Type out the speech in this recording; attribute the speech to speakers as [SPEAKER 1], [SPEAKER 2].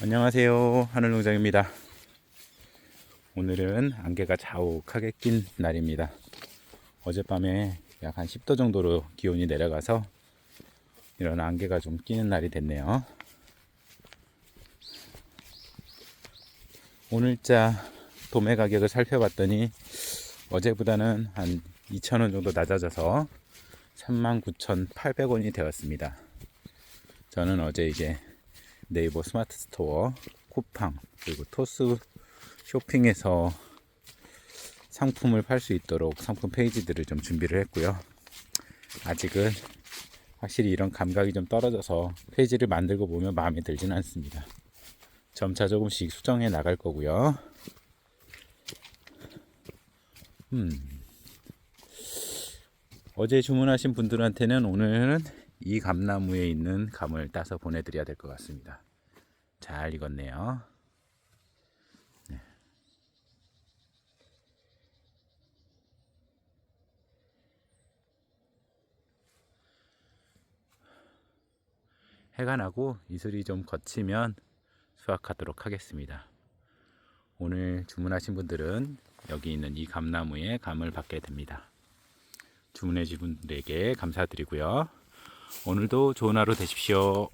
[SPEAKER 1] 안녕하세요. 하늘농장입니다. 오늘은 안개가 자욱하게 낀 날입니다. 어젯밤에 약 한 10도 정도로 기온이 내려가서 이런 안개가 좀 끼는 날이 됐네요. 오늘자 도매 가격을 살펴봤더니 어제보다는 한 2,000원 정도 낮아져서 39,800원이 되었습니다. 저는 어제 이제 네이버 스마트 스토어, 쿠팡, 그리고 토스 쇼핑에서 상품을 팔 수 있도록 상품 페이지들을 좀 준비를 했고요. 아직은 확실히 이런 감각이 좀 떨어져서 페이지를 만들고 보면 마음에 들지는 않습니다. 점차 조금씩 수정해 나갈 거고요. 음. 어제 주문하신 분들한테는 오늘은 이 감나무에 있는 감을 따서 보내드려야 될 것 같습니다. 잘 익었네요. 네. 해가 나고 이슬이 좀 거치면 수확하도록 하겠습니다. 오늘 주문하신 분들은 여기 있는 이 감나무에 감을 받게 됩니다. 주문해 주신 분들에게 감사드리고요. 오늘도 좋은 하루 되십시오.